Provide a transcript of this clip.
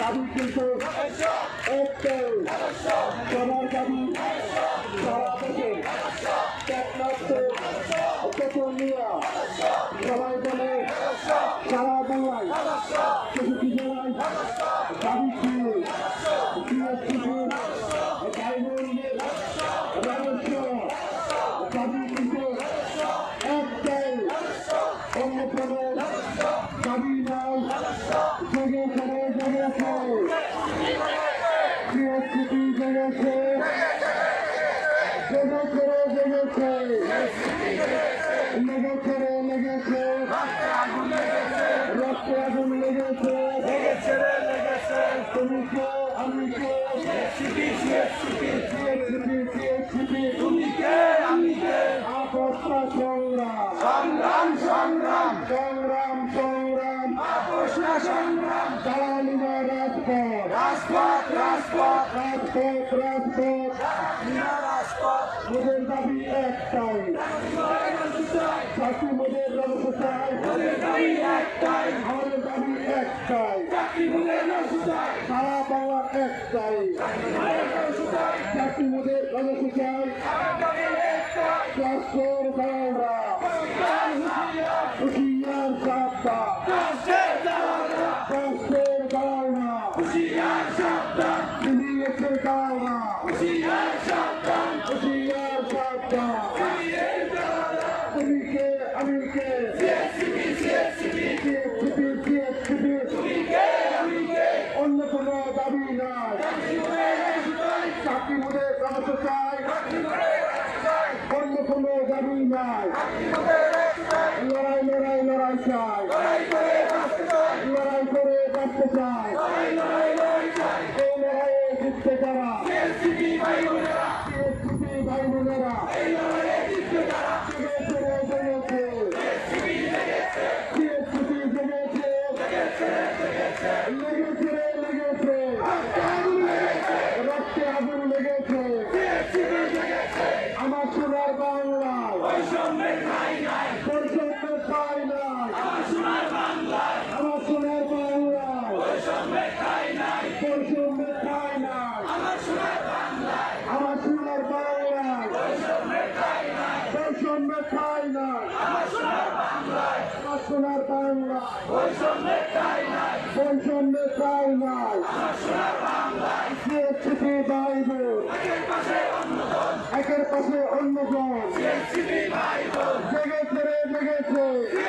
দাবি কিন্তু একটাই সবার দাবি সারা পেট্রোলিয়া সবাই বলে সারা বাংলায় সংগ্রাম সংগ্রাম। সংগ্রাম সংগ্রাম। আপোষ না সংগ্রাম। দালালিমা রাজপথ। রাজপথ রাজপথ। রাজপথ রাজপথ। মোদের দাবি একটাই। চাকরি মোদের চাই দাবি একটাই। আমাদের দাবি একটাই। চাকরি সারা বাংলা একটাই। কোনো দাবি নাই চাকরি মোদের রাজস্ব চাই অন্য কোনো দাবি নাই লড়াই লড়াই লড়াই চাই লড়াই করে করে লড়াই চাই এই লড়াইয়ে জিততে যারা সোনার বাংলায় বৈষম্যের ঠাঁই নাই বৈষম্যের ঠাঁই নাই সোনার বাংলায় সিএসসিপি ভাই বোন একের পাশে অন্যজন একের পাশে অন্যজন সিএসসিবি ভাই বোন